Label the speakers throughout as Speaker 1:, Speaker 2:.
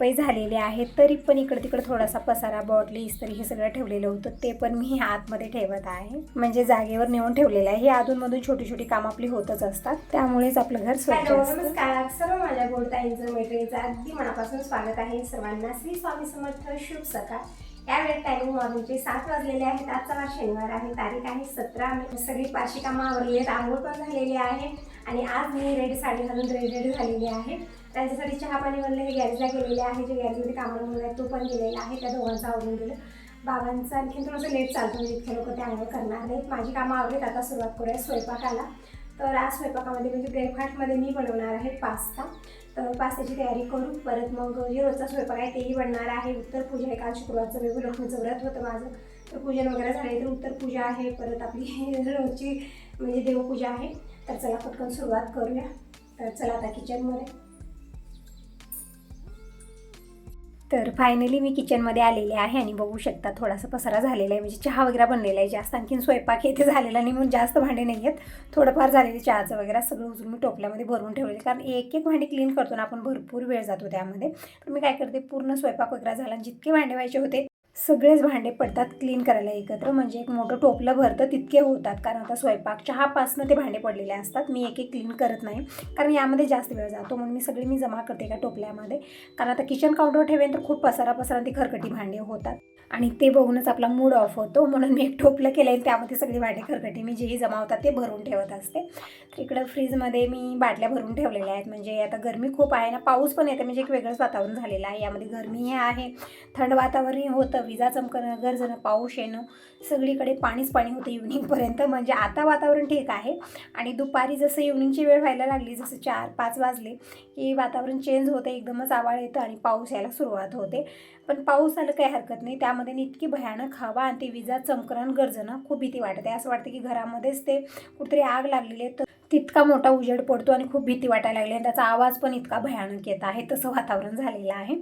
Speaker 1: तर साफसफाई झालेली आहे तरी पण इकडे तिकडे थोडासा पसारा बॉटली इस्त्री हे सगळं ठेवलेलं होतं ते पण मी आतमध्ये ठेवत आहे. म्हणजे जागेवर नेऊन ठेवलेलं आहे. ही अधूनमधून छोटी छोटी कामं आपली होतच असतात. त्यामुळेच आपलं घर स्वच्छ
Speaker 2: नमस्कार. सर्व माझ्या गोडताईंचं मैत्रिणीचं अगदी मनापासून स्वागत आहे. सर्वांना श्री स्वामी समर्थ. शुभ सकाळ. या वेळेत टायमिंग मॉर्निंगचे सात वाजलेले आहेत आजचा वार शनिवार आहे तारीख आहे सतरा. मे सगळी पाचशे कामं आवरली आहेत. आंघोळ पण झालेली आहे. आणि आज मी रेड साडी घालून रेडी रेडी झालेली आहे. त्यांच्यासाठी चहा पाणी बनले हे गॅरेजला गेलेले आहे जे गॅरेजमध्ये कामाला मुलं आहेत तो पण गेलेला आहे त्या दोघांचं आवडून गेलं. बाबांचं आणखी थोडंसं लेट चालतो म्हणजे इतके लोक ते आंघोळ करणार नाहीत. माझी कामं आवडलीत आता सुरुवात करूया स्वयंपाकाला. तर आज स्वयंपाकामध्ये म्हणजे ब्रेकफास्टमध्ये मी बनवणार आहे पास्ता. तर पास्त्याची तयारी करू परत मग जे रोजचा स्वयंपाक आहे तेही बनणार आहे. उत्तर पूजा आहे काल शुक्रवारचं वेगळं लक्ष्मीचं व्रत होतं माझं. तर पूजन वगैरे झाले तर उत्तर पूजा आहे परत आपली रोजची म्हणजे देवपूजा आहे. तर चला पटकन सुरुवात करूया. तर चला आता किचनमध्ये
Speaker 1: तर फायनली मी किचनमध्ये आलेले आहे आणि बघू शकता थोडासा पसारा झालेला आहे. म्हणजे चहा वगैरे बनलेला आहे. जास्त आणखीन स्वयंपाक येथे झालेला नाही म्हणून जास्त भांडे नाही आहेत. थोडंफार झालेले चहाचं वगैरे सगळं उचलून मी टोपल्यामध्ये भरून ठेवलेले. कारण एक एक भांडी क्लीन करतो ना आपण भरपूर वेळ जातो त्यामध्ये. तर मी काय करते पूर्ण स्वयंपाक वगैरे झाला आणि जितके भांडे व्हायचे होते सगळेच भांडे पडतात क्लीन करायला एकत्र. म्हणजे एक मोठं टोपलं भरतं तितके होतात. कारण आता स्वयंपाक चहापासनं ते भांडे पडलेले असतात. मी एक एक क्लीन करत नाही. कारण यामध्ये जास्त वेळ जातो. म्हणून मी सगळी मी जमा करते एका टोपल्यामध्ये. कारण आता किचन काउंटर ठेवेन तर खूप पसारा पसारा ती खरकटी भांडे होतात. आणि ते बघूनच आपला मूड ऑफ होतो. म्हणून मी एक टोपलं केलं आहे त्यामध्ये सगळी भांडे खरकटी मी जेही जमा होतात ते भरून ठेवत असते. तर इकडं फ्रीजमध्ये मी बाटल्या भरून ठेवलेल्या आहेत. म्हणजे आता गरमी खूप आहे ना पाऊस पण येते. म्हणजे एक वेगळंच वातावरण झालेलं आहे. यामध्ये गरमीही आहे. थंड वातावरणही होतं. विजा चमकणं गरजणं पाऊस येणं. सगळीकडे पाणीच पाणी होतं इव्हनिंगपर्यंत म्हणजे आता वातावरण ठीक आहे. आणि दुपारी जसं इव्हनिंगची वेळ व्हायला लागली जसं चार पाच वाजले की वातावरण चेंज होतं. एकदमच आवाळ येतं आणि पाऊस यायला सुरुवात होते. पण पाऊस आलं काही हरकत नाही. त्यामध्ये इतकी भयानक हवा आणि ते विजा चमकरण गरजणं खूप भीती वाटते. असं वाटतं की घरामध्येच ते कुठेतरी आग लागलेली आहे. तर तितका मोठा उजेड पडतो आणि खूप भीती वाटायला लागली आणि त्याचा आवाज पण इतका भयानक येत आहे. तसं वातावरण झालेलं आहे.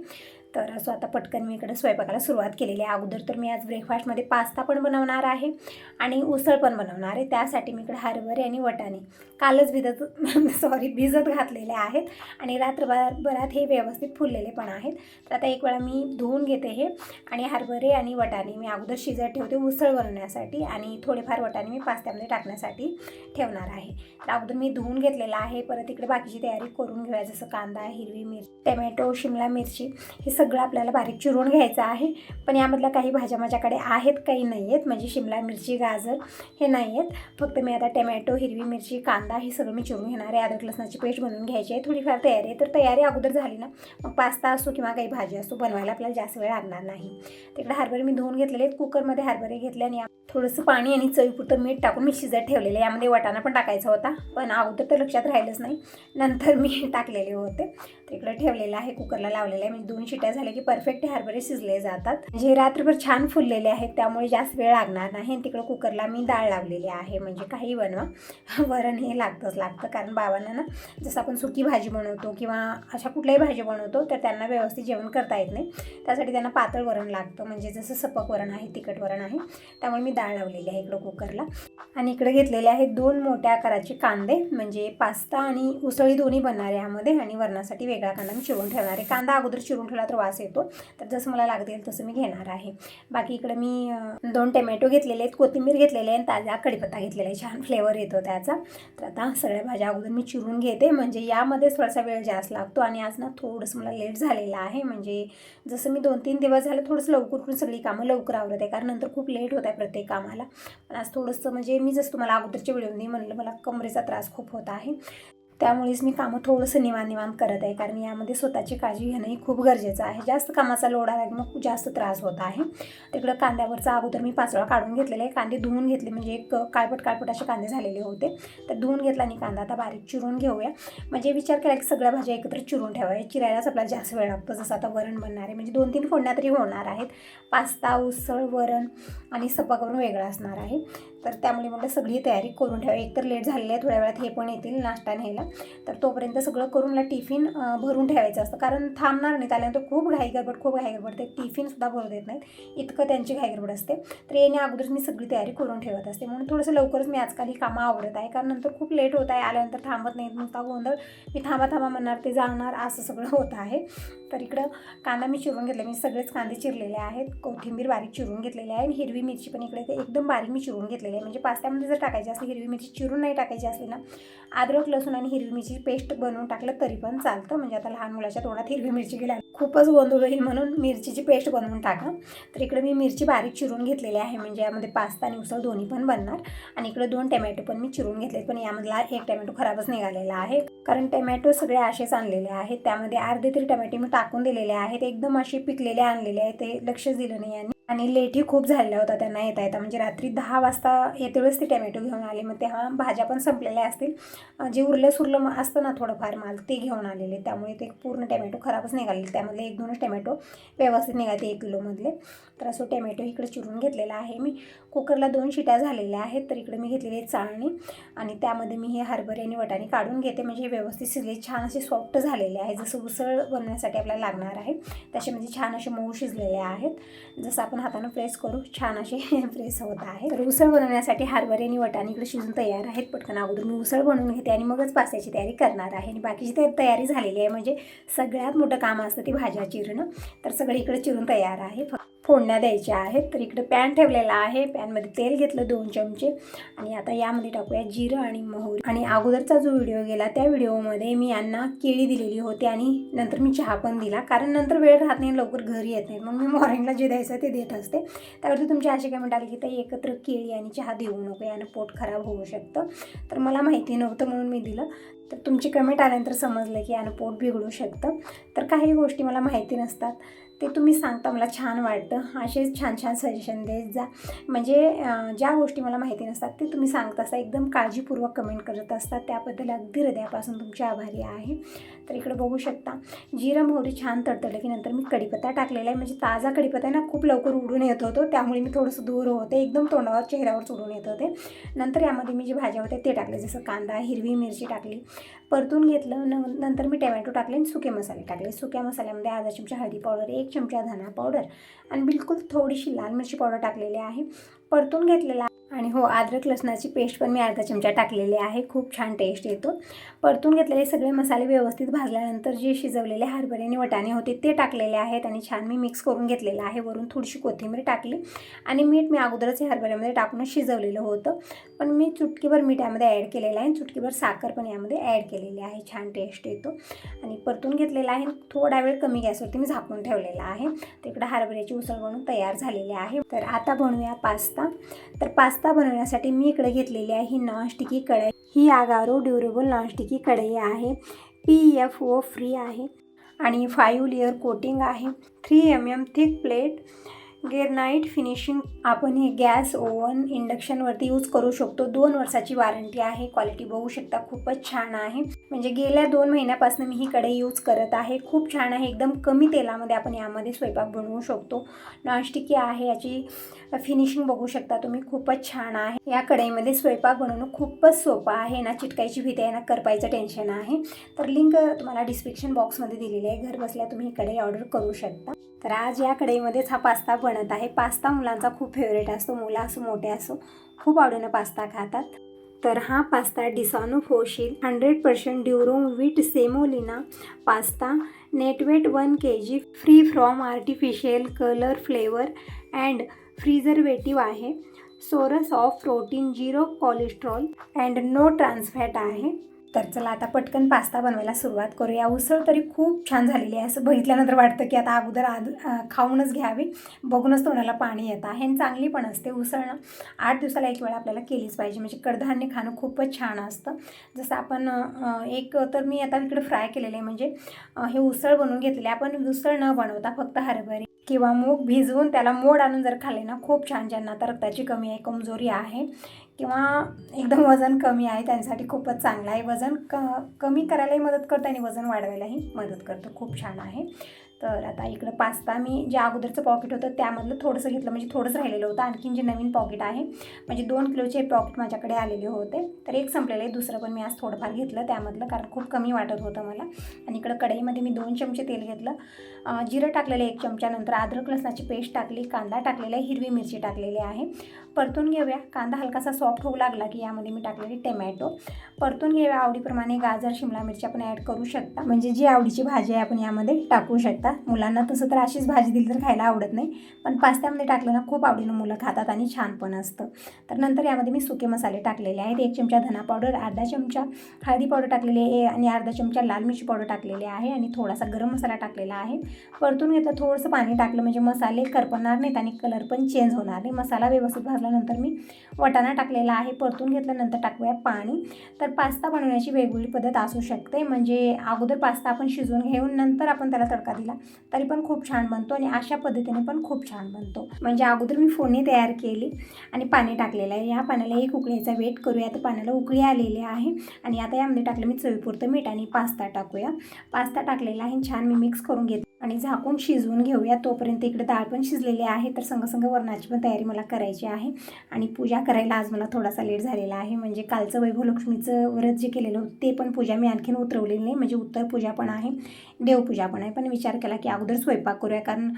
Speaker 1: तर असं आता पटकन मी इकडे स्वयंपाकाला सुरुवात केलेली आहे. अगोदर तर मी आज ब्रेकफास्टमध्ये पास्ता पण बनवणार आहे आणि उसळ पण बनवणार आहे. त्यासाठी मी इकडे हरभरे आणि वटाणे कालच भिजत सॉरी भिजत घातलेले आहेत आणि रात्रभरात हे व्यवस्थित फुललेले पण आहेत. तर आता एक वेळा मी धुवून घेते हे आणि हरभरे आणि वटाणे मी अगोदर शिजत ठेवते उसळ बनवण्यासाठी आणि थोडेफार वटाणे मी पास्त्यामध्ये टाकण्यासाठी ठेवणार आहे. तर अगोदर मी धुवून घेतलेलं आहे. परत इकडे बाकीची तयारी करून घेऊया. जसं कांदा हिरवी मिरची टमॅटो शिमला मिरची हे सगळं आपल्याला बारीक चिरून घ्यायचं आहे. पण यामधल्या काही भाज्या माझ्याकडे आहेत काही नाही आहेत म्हणजे शिमला मिरची गाजर हे नाही आहेत फक्त मी आता टमॅटो हिरवी मिरची कांदा हे सगळं मी चिरून घेणार आहे. अदरक लसणाची पेस्ट बनवून घ्यायची आहे. थोडीफार तयारी आहे. तर तयारी अगोदर झाली ना मग पास्ता असो किंवा काही भाजी असो बनवायला आपल्याला जास्त वेळ लागणार नाही. तिकडे हरभरे मी धुवून घेतलेले आहेत. कुकरमध्ये हरभरे घेतले आणि थोडंसं पाणी आणि चवीपुरतं मीठ टाकून मी शिजत ठेवलेलं. यामध्ये वटाणा पण टाकायचा होता. पण अगोदर तर लक्षात राहिलंच नाही. नंतर मी टाकलेले होते. तिकडं ठेवलेलं आहे. कुकरला लावलेलं आहे. मी दोन शिट्या झाल्या की परफेक्ट हे हरभरे शिजले जातात. म्हणजे रात्रभर छान फुललेले आहेत त्यामुळे जास्त वेळ लागणार नाही. आणि तिकडं कुकरला मी डाळ लावलेली आहे म्हणजे काही बनवा. वरण हे लागतंच लागतं कारण बाबांना ना जसं आपण सुकी भाजी बनवतो किंवा अशा कुठल्याही भाजी बनवतो तर त्यांना व्यवस्थित जेवण करता येत नाही. त्यासाठी त्यांना पातळ वरण लागतं म्हणजे जसं सपक वरण आहे तिखट वरण आहे त्यामुळे मी डाळ लावलेली आहे इकडं कुकरला. आणि इकडे घेतलेले आहेत दोन मोठ्या आकाराचे कांदे म्हणजे पास्ता आणि उसळी दोन्ही बनणार यामध्ये. आणि वरणासाठी वेगळा कांदा मी चिरून ठेवणार आहे. कांदा अगोदर चिरून ठेवला तर वास येतो. तर जसं मला लागतील तसं मी घेणार आहे. बाकी इकडे मी दोन टोमॅटो घेतलेले आहेत कोथिंबीर घेतलेले आहे आणि ताजा कढीपत्ता घेतलेला आहे. छान फ्लेवर येतो त्याचा. तर आता सगळ्या भाज्या अगोदर मी चिरून घेते. म्हणजे यामध्ये थोडासा वेळ जास्त लागतो आणि आज ना थोडंसं मला लेट झालेलं आहे. म्हणजे जसं मी दोन तीन दिवस झालं थोडंसं लवकर करून सगळी कामं लवकर आवरत आहे. कारण नंतर खूप लेट होत आहे प्रत्येक कामाला. पण आज थोडंसं म्हणजे मी जसं तुम्हाला अगोदरच्या व्हिडिओमध्ये म्हणलं मला कमरेचा त्रास खूप होत आहे. त्यामुळेच मी कामं थोडंसं निवांत करत आहे. कारण यामध्ये स्वतःची काळजी घेणंही खूप गरजेचं आहे. जास्त कामाचा लोड आला की मग जास्त त्रास होत आहे. तिकडं कांद्यावरचा अगोदर मी पाचोळा काढून घेतलेला आहे. कांदे धुवून घेतले म्हणजे एक काळपट काळपट असे कांदे झालेले होते. तर धुवून घेतला आणि कांदा आता बारीक चिरून घेऊया. म्हणजे विचार केला की सगळ्या भाज्या एकत्र चिरून ठेवाया चिरायलाच आपल्याला जास्त वेळ लागतो. जसं आता वरण बनणार आहे. म्हणजे दोन तीन फोडण्या तरी होणार आहेत. पास्ता उसळ वरण आणि सपाक वेगळा वेगळं असणार आहे. तर त्यामुळे म्हटलं सगळी तयारी करून ठेवा. एकतर लेट झालेली आहे थोड्या वेळात हे पण येतील नाश्ता न्यायला. तर तोपर्यंत सगळं करून मला टिफिन भरून ठेवायचं असतं. कारण थांबणार नाही त्यानंतर खूप घाई गडबड खूप घाई गडबड. ते टिफिनसुद्धा भरू देत नाहीत. इतकं त्यांची घाई गडबड असते. तर येण्या अगोदरच मी सगळी तयारी करून ठेवत असते. म्हणून थोडंसं लवकरच मी आजकाल ही कामं आवडत आहे. कारण नंतर खूप लेट होत आहे आल्यानंतर थांबत नाहीत नुसता गोंधळ. मी थांबा थांबा म्हणणार ते जाणार असं सगळं होत आहे. तर इकडं कांदा मी चिरून घेतला. मी सगळेच कांदे चिरलेले आहेत. कोथिंबीर बारीक चिरून घेतलेली आहे आणि हिरवी मिरची पण इकडे एकदम बारीक मी चिरून घेतलेली आहे म्हणजे पास्त्यामध्ये जर टाकायची असली हिरवी मिरची चिरून नाही टाकायची असली ना अद्रक लसूण आणि हिरवी मिरची पेस्ट बनवून टाकलं तरी पण चालतं. म्हणजे आता लहान मुलाच्या तोंडात हिरवी मिरची गेल्या खूपच गोंधळ होईल म्हणून मिरचीची पेस्ट बनवून टाका. तर इकडे मी मिरची बारीक चिरून घेतलेली आहे. म्हणजे यामध्ये पास्ता आणि उसळ दोन्ही पण बनणार. आणि इकडे दोन टमॅटो पण मी चिरून घेतले पण यामधला एक टमॅटो खराबच निघालेला आहे. कारण टमॅटो सगळे असेच आणलेले आहेत. त्यामध्ये अर्धे तरी टमॅटो मी टाकून दिलेले आहेत. एकदम असे पिकलेले आणलेले आहेत. ते लक्षच दिलं नाही यांनी. आणि लेटही खूप झालेला होता त्यांना येता येता. म्हणजे रात्री दहा वाजता येते वेळेस ते टमॅटो घेऊन आले. मग तेव्हा भाज्या पण संपलेल्या असतील. जे उरलं सुरलं असतं ना थोडंफार माल ते घेऊन आलेले. त्यामुळे ते पूर्ण टमॅटो खराबच निघाले. त्यामधले एक दोनच टमॅटो व्यवस्थित निघाले एक किलोमधले. तर असं टमॅटो इकडे चिरून घेतलेला आहे मी. कुकरला दोन शिट्या झालेल्या आहेत. तर इकडे मी घेतलेली आहे चाळणी. आणि त्यामध्ये मी हे हरभरे आणि वटाणे काढून घेते. म्हणजे हे व्यवस्थित शिजले. छान असे सॉफ्ट झालेले आहे. जसं उसळ बनवण्यासाठी आपल्याला लागणार आहे. तसे म्हणजे छान असे मऊ शिजलेले आहेत. जसं आपण हातानं प्रेस करू. छान असे प्रेस होत आहे. तर उसळ बनवण्यासाठी हरभरे आणि वटाणे इकडे शिजून तयार आहेत. पटकन अगोदर मी उसळ बनवून घेते आणि मगच पासायची तयारी करणार आहे. आणि बाकीची ते तयारी झालेली आहे. म्हणजे सगळ्यात मोठं काम असतं ती भाज्या चिरणं. तर सगळी इकडे चिरून तयार आहे. फोडण्या द्यायच्या आहेत. तर इकडे पॅन ठेवलेला आहे. पॅनमध्ये तेल घेतलं दोन चमचे. आणि आता यामध्ये टाकूया जिरं आणि मोहरी. आणि अगोदरचा जो व्हिडिओ गेला त्या व्हिडिओमध्ये मी यांना केळी दिलेली होती आणि नंतर मी चहा पण दिला. कारण नंतर वेळ राहत नाही लवकर घरी येत नाही. मग मी मॉर्निंगला जे द्यायचं ते देत असते. त्यावरती तुमची अशी कमेंट आली की ताई एकत्र केळी आणि चहा देऊ नको. यानं पोट खराब होऊ शकतं. तर मला माहिती नव्हतं म्हणून मी दिलं. तर तुमची कमेंट आल्यानंतर समजलं की यानं पोट बिघडू शकतं. तर काही गोष्टी मला माहिती नसतात. ते तुम्ही सांगता मला छान वाटतं. असेच छान छान सजेशन देत जा. म्हणजे ज्या गोष्टी मला माहिती नसतात ते तुम्ही सांगत असता. एकदम काळजीपूर्वक कमेंट करत असतात त्याबद्दल अगदी हृदयापासून तुमचे आभारी आहे. तर इकडे बघू शकता. जिरं मोहरी छान तडतडलं की नंतर मी कडीपत्ता टाकलेला आहे. म्हणजे ताजा कडीपत्ता आहे ना खूप लवकर उडून येत होतो. त्यामुळे मी थोडंसं दूर होते. एकदम तोंडावर चेहऱ्यावर चढून येत होते. नंतर यामध्ये मी जे भाज्या होत्या ते टाकले. जसं कांदा हिरवी मिरची टाकली. परतून घेतलं न नंतर मी टमॅटो टाकले आणि सुके मसाले टाकले. सुक्या मसाल्यामध्ये अर्धा चमचा हळदी पावडर एक चमचा धना पावडर आणि बिलकुल थोडीशी लाल मिरची पावडर टाकलेली आहे. परतून घेतलेला आणि हो अद्रक लसणाची पेस्ट पण मी अर्धा चमचा टाकलेली आहे. खूप छान टेस्ट येतो. परतून घेतलेले सगळे मसाले व्यवस्थित भाजल्यानंतर जे शिजवलेले हरभरे आणि वटाणे होते ते टाकलेले आहेत आणि छान मी मिक्स करून घेतलेलं आहे. वरून थोडीशी कोथिंबीर टाकली आणि मीठ मी अगोदरच हे हरभऱ्यामध्ये टाकूनच शिजवलेलं होतं. पण मी चुटकीभर मीठ यामध्ये ॲड केलेलं आहे आणि चुटकीभर साखर पण यामध्ये ॲड केलेली आहे. छान टेस्ट येतो. आणि परतून घेतलेला आहे. थोडा वेळ कमी गॅसवरती मी झाकून ठेवलेला आहे. तिकडं हरभऱ्याची उसळ बनवून तयार झालेली आहे. तर आता बनवूया पास्ता. तर पास्ता बनवण्यासाठी मी इकडे घेतलेली आहे ही नॉनस्टिकी कढई. ही आगारो ड्युरेबल नॉनस्टिकी कढई आहे. पी एफ ओ फ्री आहे. आणि फाईव्ह लेअर कोटिंग आहे. Three M M thick plate granite finishing. आपण हे गॅस ओव्हन इंडक्शनवरती यूज करू शकतो. दोन वर्षाची वॉरंटी आहे. क्वालिटी बघू शकता. खूपच छान आहे. म्हणजे गेल्या दोन महिन्यापासून मी ही कढई यूज करत आहे. खूप छान आहे. एकदम कमी तेलामध्ये आपण यामध्ये स्वयंपाक बनवू शकतो. नॉनस्टिकी आहे. याची फिनिशिंग बघू शकता तुम्ही. खूपच छान आहे. या कढईमध्ये स्वयंपाक बनवणं खूपच सोपं आहे. ना चिटकायची भीती आहे ना करपायचं टेन्शन आहे. तर लिंक तुम्हाला डिस्क्रिप्शन बॉक्समध्ये दिलेली आहे. घर बसल्या तुम्ही ही कढई ऑर्डर करू शकता. तर आज या कढईमध्येच हा पास्ता बनत आहे. पास्ता मुलांचा खूप फेवरेट असतो. मुलं असो मोठे असो खूप आवडीनं पास्ता खातात. तर हा पास्ता डिसॉनो फोशील hundred percent durum wheat semolina pasta. Net weight one K G free from artificial colour flavour and preservative आहे. Source of protein zero cholesterol and no trans fat आहे. तर चला आता पटकन पास्ता बनवायला सुरुवात करूया. उसळ तरी खूप छान झालेली आहे. असं बघितल्यानंतर वाटतं की आता अगोदर आद खाऊनच घ्यावी. बघूनच तोंडाला पाणी येतं आहे आणि चांगली पण असते. उसळ आठ दिवसाला एक वेळा आपल्याला केलीच पाहिजे. म्हणजे कडधान्य खाणं खूपच छान असतं. जसं आपण एक तर मी आता इकडे फ्राय केलेलं आहे म्हणजे हे उसळ बनवून घेतलेले. आपण उसळ न बनवता फक्त हरभरे किंवा मूग भिजवून त्याला मोड आणून जर खाल्ले ना खूप छान. ज्यांना आता रक्ताची कमी आहे कमजोरी आहे किंवा एकदम वजन कमी आहे त्यांच्यासाठी खूपच चांगलं आहे. वजन क कमी करायलाही मदत करतं आणि वजन वाढवायलाही मदत करतं. खूप छान आहे. तर आता इकडं पास्ता मी जे अगोदरचं पॉकेट होतं त्यामधलं थोडंसं घेतलं. म्हणजे थोडंच राहिलेलं होतं. आणखीन जे नवीन पॉकेट आहे म्हणजे दोन किलोचे पॉकेट माझ्याकडे आलेले होते. तर एक संपलेलं आहे. दुसरं पण मी आज थोडंफार घेतलं त्यामधलं कारण खूप कमी वाटत होतं मला. आणि इकडं कढईमध्ये मी दोन चमचे तेल घेतलं. जिरं टाकलेलं एक चमचा नंतर अद्रक लसणाची पेस्ट टाकली. कांदा टाकलेला आहे. हिरवी मिरची टाकलेली आहे. परतून घेऊया. कांदा हलकासा सॉफ्ट होऊ लागला की यामध्ये मी टाकलेली टोमॅटो परतून घेऊया. आवडीप्रमाणे गाजर शिमला मिरची आपण ॲड करू शकता. म्हणजे जी आवडीची भाजी आहे आपण यामध्ये टाकू शकता. मुलांना तसं तर अशीच भाजी दिली तर खायला आवडत नाही. पण पास्त्यामध्ये टाकलं ना खूप आवडीनं मुलं खातात आणि छान पण असतं. तर नंतर यामध्ये मी सुके मसाले टाकलेले आहेत. एक चमचा धना पावडर अर्धा चमचा हळदी पावडर टाकलेली आहे आणि अर्धा चमचा लाल मिरची पावडर टाकलेली आहे आणि थोडासा गरम मसाला टाकलेला आहे. परतून घेतलं थोडंसं पाणी टाकलं म्हणजे मसाले करपणार नाहीत आणि कलर पण चेंज होणार नाही. मसाला व्यवस्थित भाजल्यानंतर मी वटाणा टाकलेला आहे परतून घेतल्यानंतर टाकूया पाणी. तर पास्ता बनवण्याची वेगवेगळी पद्धत असू शकते म्हणजे अगोदर पास्ता आपण शिजवून घेऊन नंतर आपण त्याला तडका दिला तरी पण खूप छान बनतो आणि अशा पद्धतीने पण खूप छान बनतो. म्हणजे अगोदर मी फोडणी तयार केली आणि पाणी टाकलेलं आहे. या पाण्याला एक उकळीचा वेट करूया. तर पाण्याला उकळी आलेली आहे आणि आता यामध्ये टाकलं मी चवीपुरतं मीठ आणि पास्ता टाकूया. पास्ता टाकलेला आहे छान मी मिक्स करून घेते आणि झाकून शिजवून घेऊया. तोपर्यंत इकडे डाळ पण शिजलेली आहे. तर संगसंग वरणाची पण तयारी मला करायची आहे. आणि पूजा करायला आज मला थोडासा लेट झालेला आहे. म्हणजे कालचं वैभव लक्ष्मीचं व्रत जे केलेलं होतं ते पण पूजा मी आणखीन उतरवलेली नाही. म्हणजे उत्तर पूजा पण आहे देवपूजा पण आहे. पण विचार केला की अगोदर स्वयंपाक करूया. कारण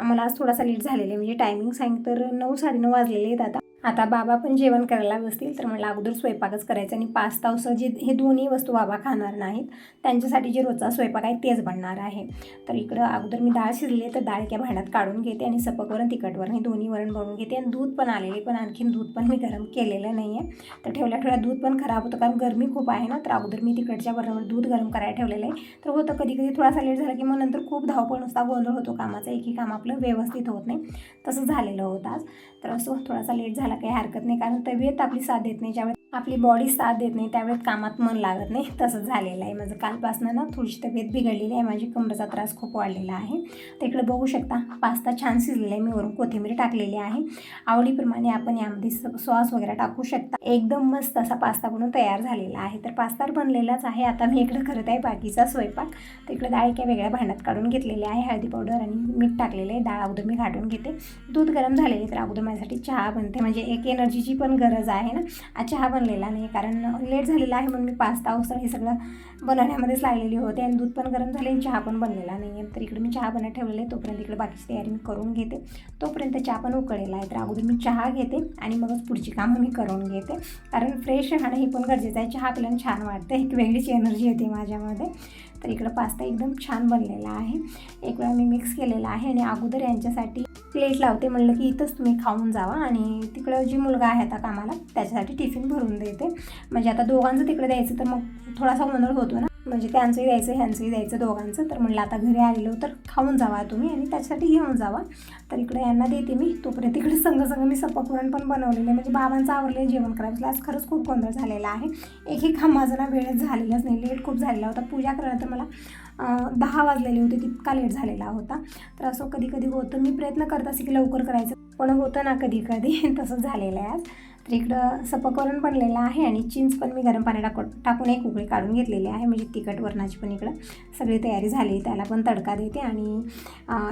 Speaker 1: मला आज थोडासा लेट झालेला आहे. म्हणजे टायमिंग सांग तर नऊ साडेनऊ वाजलेले आहेत आता. आता बाबा पण जेवण करायला बसतील तर मला अगोदर स्वयंपाकच करायचं आणि पास्ता उसळ जे हे दोन्ही वस्तू बाबा खाणार नाहीत त्यांच्यासाठी जे रोजचा स्वयंपाक आहे तेच बनणार आहे. तर इकडं अगोदर मी डाळ शिजली तर डाळ एका भांड्यात काढून घेते आणि सपकवरण तिखटवरण हे दोन्ही वरण बनवून घेते. आणि दूध पण आलेले पण आणखीन दूध पण मी गरम केलेलं नाही आहे तर ठेवल्या ठेवल्या दूध पण खराब होतं कारण गरमी खूप आहे ना. तर अगोदर मी तिकडच्या बरोबर दूध गरम करायला ठेवलेलं आहे. तर होतं कधी कधी थोडासा लेट झाला की मग नंतर खूप धावपळ नुसता गोंधळ होतो कामाचा एकही काम आपलं व्यवस्थित होत नाही. तसं झालेलं होतं आज. तर असं थोडासा लेट झाला काही हरकत नाही कारण तब्येत आपली साथ देत नाही. ज्यावेळेस आपली बॉडी साथ देत नाही त्यावेळेस कामात मन लागत नाही. तसंच झालेलं आहे माझं. कालपासनं ना थोडीशी तब्येत बिघडलेली आहे. माझी कमरेचा त्रास खूप वाढलेला आहे. तर इकडे बघू शकता पास्ता छान शिजलेला आहे. मी वरून कोथिंबीर टाकलेली आहे. आवडीप्रमाणे आपण यामध्ये सॉस वगैरे टाकू शकता. एकदम मस्त असा पास्ता बनून तयार झालेला आहे. तर पास्ता बनलेलाच आहे. आता मी इकडे करत आहे बाकीचा स्वयंपाक. तर इकडे डाळ एका वेगळ्या भांड्यात काढून घेतलेली आहे. हळदी पावडर आणि मीठ टाकलेलं आहे. डाळ अगोदर मी घाटून घेते. दूध गरम झालेली तर अगोदर माझ्यासाठी चहा बनते. म्हणजे एक एनर्जीची पण गरज आहे ना? आज चहा बनलेला नाही कारण लेट झालेला आहे म्हणून मी पास्ता उसळ हे सगळं बनवण्यामध्येच लागलेली होते आणि दूध पण गरम झाले आणि चहा पण बनलेला नाही आहे तर इकडे मी चहा बनत ठेवलेला आहे. तोपर्यंत इकडे बाकीची तयारी मी करून घेते. तोपर्यंत चहा पण उकळलेला आहे. तर अगोदर मी चहा घेते आणि मगच पुढची कामं मी करून घेते. कारण फ्रेश राहणं हे पण गरजेचं आहे. चहा आपल्याला छान वाटतं. एक वेगळीच एनर्जी येते माझ्यामध्ये. तर इकडं पास्ता एकदम छान बनलेला आहे. एक वेळा मी मिक्स केलेला आहे आणि अगोदर यांच्यासाठी प्लेट लावते. म्हणलं की इथंच तुम्ही खाऊन जावा आणि तिकडं जी मुलगा आहे आता कामाला त्याच्यासाठी टिफिन भरून देते. म्हणजे आता दोघांचं तिकडे द्यायचं तर मग थोडासा गोंधळ होतो ना. म्हणजे त्यांचंही द्यायचं ह्यांचंही द्यायचं दोघांचं. तर म्हणलं आता घरी आलेलो तर खाऊन जावा तुम्ही आणि त्याच्यासाठी घेऊन जावा. तर इकडे यांना देते मी. तोपर्यंत इकडे संग संग मी सपकवरण पण बनवलेलं आहे. म्हणजे बाबांचं आवरलेलं जेवण करायचं. आज खरंच खूप गोंधळ झालेला आहे. एकही हा माझं ना वेळेत झालेलंच नाही. लेट खूप झालेला होता. पूजा करायला तर मला दहा वाजलेले होते. तितका लेट झालेला होता. तर असं कधी कधी होतं. मी प्रयत्न करत असे की लवकर करायचं. पण होतं ना कधी कधी तसंच झालेलं आहे आज. तर इकडं सपकवरण बनलेलं आहे आणि चिंच पण मी गरम पाणी टाकून टाकून एक उकळी काढून घेतलेली आहे. म्हणजे तिखट वरणाची पण इकडं सगळी तयारी झाली. त्याला पण तडका देते आणि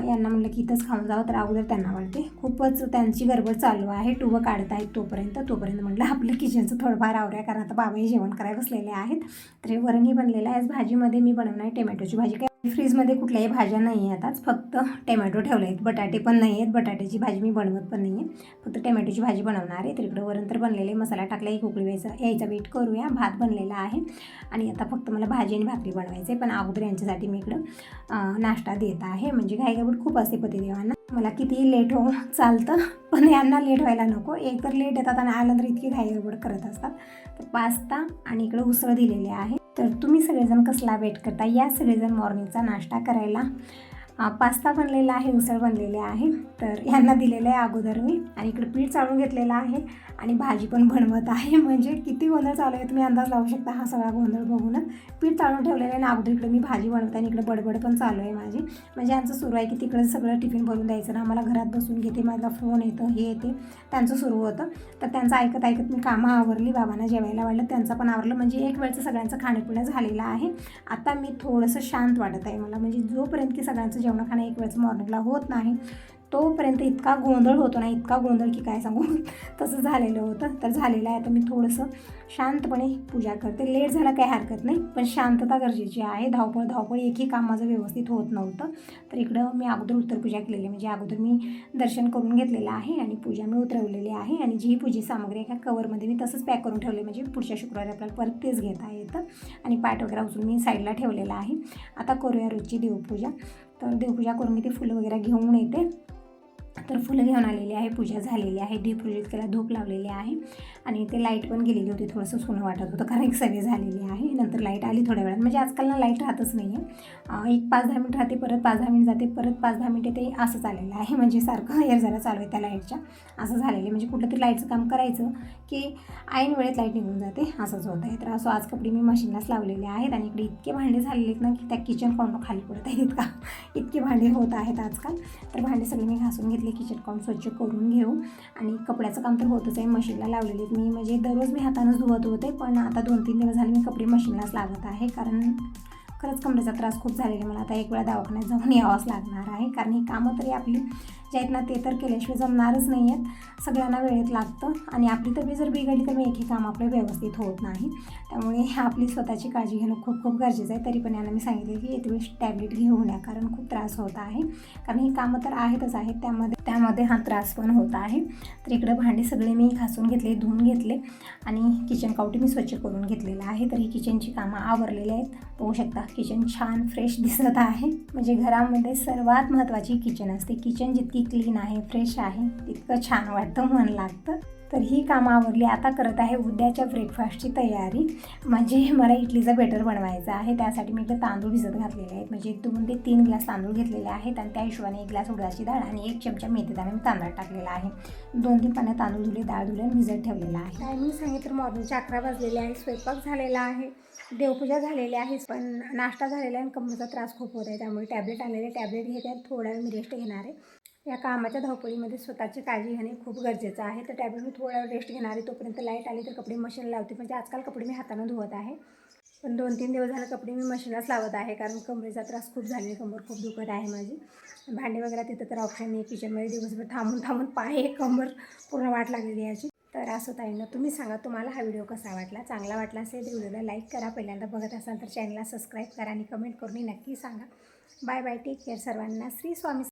Speaker 1: यांना म्हणलं की इथंच खाऊन जावं तर अगोदर त्यांना वाटते खूपच त्यांची गडबड चालू आहे. टुबं काढत आहेत तोपर्यंत. तोपर्यंत म्हटलं आपलं किचनचं थोडंफार आवऱ्या कारण आता बाबाही जेवण करायला बसलेले आहेत. तर हे वरणही बनलेलं आहे. आज भाजीमध्ये मी बनवणार आहे टोमॅटोची भाजी. काय फ्रीजमध्ये कुठल्याही भाज्या नाही आहेत. आताच फक्त टोमॅटो ठेवले आहेत. बटाटे पण नाही आहेत. बटाट्याची भाजी मी बनवत पण नाही आहे फक्त टोमॅटोची भाजी बनवणार आहे. तिकडं वरण तर बनलेले. मसाला टाकला एक उकळी व्हायचा यायचा वेट करूया. भात बनलेला आहे. आणि आता फक्त मला भाजी आणि भाकरी बनवायचं आहे पण अगोदर यांच्यासाठी मी इकडं नाश्ता देत आहे. म्हणजे घाईगाबूट खूप असते पतिदेवांना. मला कितीही लेट हो चालतं पण यांना लेट व्हायला नको. एक तर लेट येतात आणि आल्यानंतर इतकी घाईगडबड करत असतात. तर पास्ता आणि इकडं उसळ दिलेले आहे. तर तुम्ही सगळेजण कसला वेट करता? या सगळेजण मॉर्निंगचा नाश्ता करायला. पास्ता बनलेला आहे उसळ बनलेली आहे. तर यांना दिलेलं आहे अगोदर मी आणि इकडे पीठ चाळून घेतलेलं आहे आणि भाजी पण बनवत आहे. म्हणजे किती गोंधळ चालू आहे तुम्ही अंदाज लावू शकता हा सगळा गोंधळ बघूनच. पीठ चाळून ठेवलेलं आहे आणि अगोदर इकडे मी भाजी बनवते आणि इकडे बडबड पण चालू आहे माझी. म्हणजे यांचं सुरू आहे की तिकडे सगळं टिफिन भरून द्यायचं ना आम्हाला घरात बसून घेते माझा फोन येतं हे येते त्यांचं सुरू होतं. तर त्यांचं ऐकत ऐकत मी कामं आवरली बाबांना जेवायला वाढलं त्यांचं पण आवरलं. म्हणजे एक वेळचं सगळ्यांचं खाणेपिणं झालेलं आहे. आता मी थोडंसं शांत वाटत आहे मला. म्हणजे जोपर्यंत की सगळ्यांचं जेवण जेवणं खाणं एक वेळचं मॉर्निंगला होत नाही. तोपर्यंत इतका गोंधळ होतो ना इतका गोंधळ की काय सांगू? तसं झालेलं होतं. तर झालेलं आहे. आता मी थोडंसं शांतपणे पूजा करते. लेट झाला काही हरकत नाही. पण शांतता गरजेची आहे. धावपळ धावपळ एकही काम माझं व्यवस्थित होत नव्हतं. तर इकडं मी अगोदर उत्तरपूजा केलेली. आहे. म्हणजे अगोदर मी दर्शन करून घेतलेलं आहे आणि पूजा मी उतरवलेली आहे. आणि जी पूजी सामग्री एका कवरमध्ये मी तसंच पॅक करून ठेवले. म्हणजे पुढच्या शुक्रवारी आपल्याला परत तेच घेता येतं. आणि पाट वगैरे उचलून मी साईडला ठेवलेलं आहे. आता करूया रोजची देवपूजा. तर देवपूजा करून मी ते फुलं वगैरे घेऊन येते. तर फुलं घेऊन आलेली आहे पूजा झालेली आहे दीप त्याला धूप लावलेली आहे. आणि ते लाइट पण गेलेली होती थोडंसं सोनं वाटत होतं कारण एक सवय झालेली आहे. नंतर लाइट आली थोड्या वेळात. म्हणजे आजकाल ना लाइट राहतच नाही आहे एक पाच दहा मिनिट राहते परत पाच दहा मिनिट जाते परत पाच दहा मिनिटं ते असं चाललेलं आहे. म्हणजे सारखं हेर जरा चालू आहे त्या लाईटच्या असं झालेलं आहे. म्हणजे कुठलं तरी लाईटचं काम करायचं की ऐन वेळेत लाइट निघून जाते असंच होत आहे तर असं आज कपडे मी मशीनलाच लावलेले आहेत आणि इकडे इतके भांडे झालेले आहेत ना की त्या किचन कॉर्नर खाली पडत आहेत इतका इतके भांडे होत आहेत आजकाल. तर भांडे सगळे मी घासून घेतले किचन काउंट स्वच्छ करून घेऊ. आणि कपड्याचं काम तर होतच आहे. मशीनला लावलेले आहेत मी. म्हणजे दररोज मी हातानंच धुवत होते पण आता दोन तीन दिवस झाले मी कपडे मशीनलाच लागत आहे. कारण खरंच कमरेचा त्रास खूप झालेला आहे. मला आता एक वेळा दवाखान्यात जाऊन यावंच लागणार आहे. कारण ही कामं तरी आपली जे आहेत ना ते तर केल्याशिवाय जमणारच नाही आहेत. सगळ्यांना वेळेत लागतं. आणि आपली तब्येत जर बिघडली तर मी एकही काम आपलं व्यवस्थित होत नाही. त्यामुळे आपली स्वतःची काळजी घेणं खूप खूप गरजेचं आहे. तरी पण यांना मी सांगितलं की येते वेळेस टॅबलेट घेऊ नये कारण खूप त्रास होत आहे. कारण ही कामं तर आहेतच आहेत. त्यामध्ये त्यामध्ये हा त्रास पण होत आहे. तर इकडं भांडे सगळे मी घासून घेतले धुवून घेतले. आणि किचन कावटी मी स्वच्छ करून घेतलेलं आहे. तर ही किचनची कामं आवरलेली आहेत. पाहू शकता किचन छान फ्रेश दिसत आहे. म्हणजे घरामध्ये सर्वात महत्त्वाची किचन असते. किचन जितकी क्लीन आहे फ्रेश आहे तितकं छान वाटतं मन लागतं. तर ही कामं आवरली. आता करत आहे उद्याच्या ब्रेकफास्टची तयारी. म्हणजे मला इडलीचं बेटर बनवायचं आहे. त्यासाठी मी इकडे तांदूळ भिजत घातलेले आहेत. म्हणजे दोन ते तीन ग्लास तांदूळ घेतलेले आहेत आणि त्या हिशोबाने एक ग्लास उडदाची डाळ आणि एक चमचा मेथी दाणे मी तांदळात टाकलेला आहे. दोन तीन पाण्यात तांदूळ धुले डाळ धुले आणि भिजत ठेवलेला आहे. टायमिंग सांगितलं मॉर्निंगचे अकरा वाजलेले आहे. स्वयंपाक झालेला आहे. देवपूजा झालेली आहे. पण नाश्ता झालेला आहे आणि कमरेचा त्रास खूप होत आहे. त्यामुळे टॅबलेट आलेले टॅबलेट घेते थोडा वेळ मी रेस्ट घेणार आहे. या कामाच्या धावपळीमध्ये स्वतःची काळजी घेणे खूप गरजेचं आहे. तर टॅबलेट मी थोडा रेस्ट घेणार आहे. तोपर्यंत लाइट आली तर कपडे मशीन लावते. म्हणजे आजकाल कपडे मी हातानं धुवत आहे. पण दोन तीन दिवस झाले कपडे मी मशीनच लावत आहे. कारण कमरेचा त्रास खूप झाले कंबर खूप दुखत आहे माझी. भांडे वगैरे तिथं तर ऑप्शन नाही. किचनमध्ये दिवसभर थांबून थांबून पाय कंबर पूर्ण वाट लागलेली याची तर असं ताईंना तुम्ही सांगा तुम्हाला हा व्हिडिओ कसा वाटला? चांगला वाटला असेल तर व्हिडिओला लाईक करा. पहिल्यांदा बघत असाल तर चॅनलला सबस्क्राईब करा आणि कमेंट करून नक्की सांगा. बाय बाय टेक केअर सर्वांना श्री स्वामी